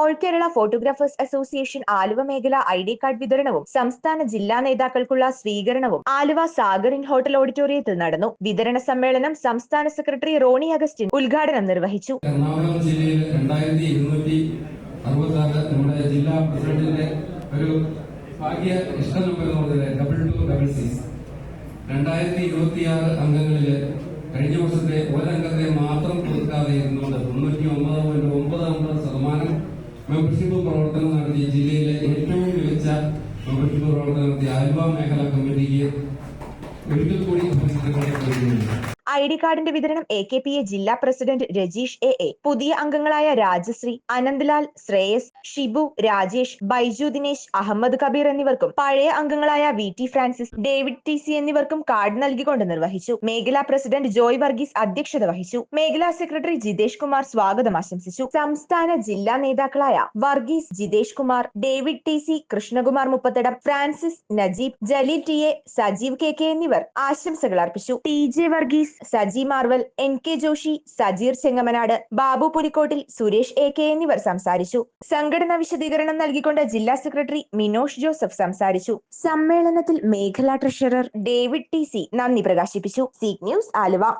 All Kerala photographers association Aluva മേഖല I D card വിതരണവും സംസ്ഥാന ജില്ലാ നേതാക്കൾക്കുള്ള സ്വീകരണവും ആലുവ സാഗറിൻ ഹോട്ടൽ ഓഡിറ്റോറിയത്തിൽ നടന്നു. വിതരണ സമ്മേളനം സംസ്ഥാന സെക്രട്ടറി റോണി അഗസ്റ്റിൻ ഉദ്ഘാടനം നിർവഹിച്ചു. രണ്ടായിരത്തി ജില്ലാ പ്രസിഡന്റിന്റെ ഒരു ഭാഗ്യ നമ്പർ ഡബിൾ ഡബിൾ സിക്സ് രണ്ടായിരത്തി ഇരുപത്തിയാറ് അംഗങ്ങളിൽ കഴിഞ്ഞ വർഷത്തെ ഒരംഗത്തെ മാത്രം കൊടുക്കാതെ ഇരുന്നുകൊണ്ട് മെമ്പർഷിപ്പ് പ്രവർത്തനം നടത്തിയ ജില്ലയിലെ ഏറ്റവും മികച്ച മെമ്പർഷിപ്പ് പ്രവർത്തനം നടത്തിയ ആലുവ മേഖലാ കമ്മിറ്റിക്ക് ഒരിക്കൽ കൂടി അഭിനന്ദനങ്ങൾ നൽകുന്നു ഐ ഡി കാർഡിന്റെ വിതരണം എ കെ പി എ ജില്ലാ പ്രസിഡന്റ് രജീഷ് എ എ പുതിയ അംഗങ്ങളായ രാജശ്രീ അനന്ത്ലാൽ ശ്രേയസ് ഷിബു രാജേഷ് ബൈജു ദിനേശ് അഹമ്മദ് കബീർ എന്നിവർക്കും പഴയ അംഗങ്ങളായ V T Francis David T C എന്നിവർക്കും കാർഡ് നൽകിക്കൊണ്ട് നിർവഹിച്ചു. മേഖലാ പ്രസിഡന്റ് ജോയ് വർഗീസ് അധ്യക്ഷത വഹിച്ചു. മേഖലാ സെക്രട്ടറി ജിതേഷ് കുമാർ സ്വാഗതം ആശംസിച്ചു. സംസ്ഥാന ജില്ലാ നേതാക്കളായ Varghese Jithesh Kumar David T C Krishnakumar Muppathadam Francis Najeeb Jaleel T A Sajeev K K എന്നിവർ ആശംസകൾ അർപ്പിച്ചു. T J Varghese Saji Marvel N K Joshi Sajeer Chengamanad Babu Pulikkottil Suresh A K എന്നിവർ സംസാരിച്ചു. സംഘടന വിശദീകരണം നൽകിക്കൊണ്ട് ജില്ലാ secretary Minosh Joseph സംസാരിച്ചു. സമ്മേളനത്തിൽ മേഖലാ ട്രഷറർ ഡേവിഡ് ടി സി നന്ദി പ്രകാശിപ്പിച്ചു. Seek news Aluva.